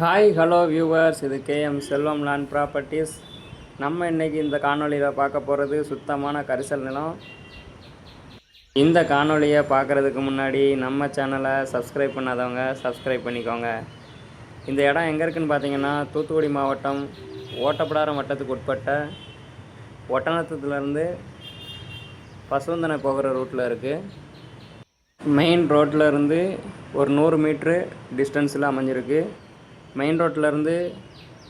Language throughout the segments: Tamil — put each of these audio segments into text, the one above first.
ஹாய் ஹலோ வியூவர்ஸ் இது K M Selvam land properties நம்ம இன்றைக்கி இந்த காணொளியில் பார்க்க போகிறது சுத்தமான கரிசல் நிலம். இந்த காணொளியை பார்க்குறதுக்கு முன்னாடி நம்ம சேனலை சப்ஸ்கிரைப் பண்ணாதவங்க சப்ஸ்கிரைப் பண்ணிக்கோங்க. இந்த இடம் எங்கே இருக்குன்னு பார்த்தீங்கன்னா தூத்துக்குடி மாவட்டம் ஓட்டப்படாரம் வட்டத்துக்கு உட்பட்ட ஒட்டணத்துலேருந்து பசுந்தனை போகிற ரூட்டில் இருக்குது மெயின் ரோட்டில் இருந்து ஒரு நூறு மீட்ரு டிஸ்டன்ஸில் அமைஞ்சிருக்கு. மெயின் ரோட்டிலேருந்து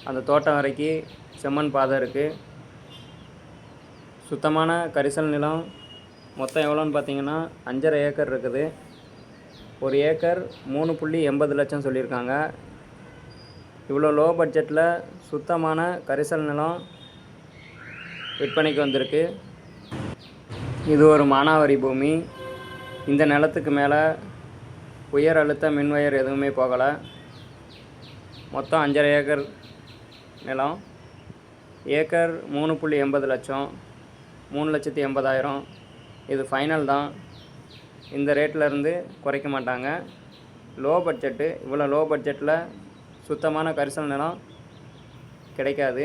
அந்த தோட்டம் வரைக்கும் செம்மண் பாதை இருக்குது சுத்தமான கரிசல் நிலம் மொத்தம் எவ்வளோன்னு பார்த்தீங்கன்னா அஞ்சரை ஏக்கர் இருக்குது. ஒரு ஏக்கர் மூணு புள்ளி எண்பது லட்சம் சொல்லியிருக்காங்க. இவ்வளோ லோ பட்ஜெட்டில் சுத்தமான கரிசல் நிலம் விற்பனைக்கு வந்திருக்கு. இது ஒரு மானாவரி பூமி. இந்த நிலத்துக்கு மேலே உயர் அழுத்த மின்வயர் எதுவுமே போகலை. மொத்தம் அஞ்சரை ஏக்கர் நிலம். ஏக்கர் மூணு புள்ளி எண்பது லட்சம் மூணு லட்சத்தி எண்பதாயிரம். இது ஃபைனல் தான். இந்த ரேட்டில் இருந்து குறைக்க மாட்டாங்க. லோ பட்ஜெட்டு இவ்வளோ லோ பட்ஜெட்டில் சுத்தமான கரிசல் நிலம் கிடைக்காது.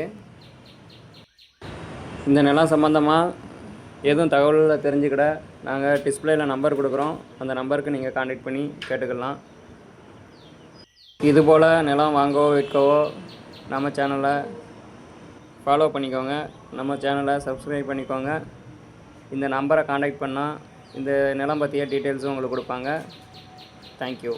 இந்த நிலம் சம்மந்தமாக எதுவும் தகவல்களை தெரிஞ்சுக்கிட நாங்கள் டிஸ்பிளேயில் நம்பர் கொடுக்குறோம். அந்த நம்பருக்கு நீங்கள் காண்டாக்ட் பண்ணி கேட்டுக்கலாம். இதுபோல் நிலம் வாங்கவோ விற்கவோ நம்ம சேனலை ஃபாலோ பண்ணிக்கோங்க. நம்ம சேனலை சப்ஸ்கிரைப் பண்ணிக்கோங்க. இந்த நம்பரை காண்டாக்ட் பண்ணால் இந்த நிலம் பற்றிய டீட்டெயில்ஸும் உங்களுக்கு கொடுப்பாங்க. தேங்க்யூ